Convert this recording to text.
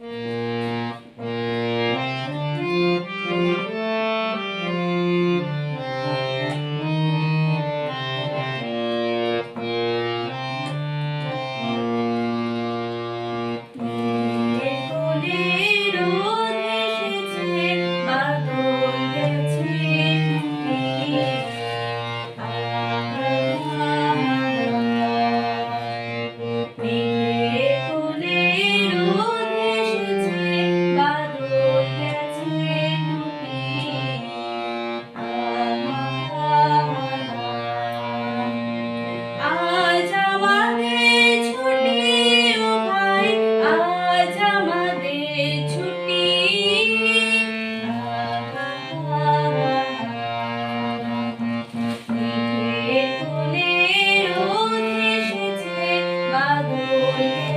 Mm. মেঘের উঠে এসেছে বাদল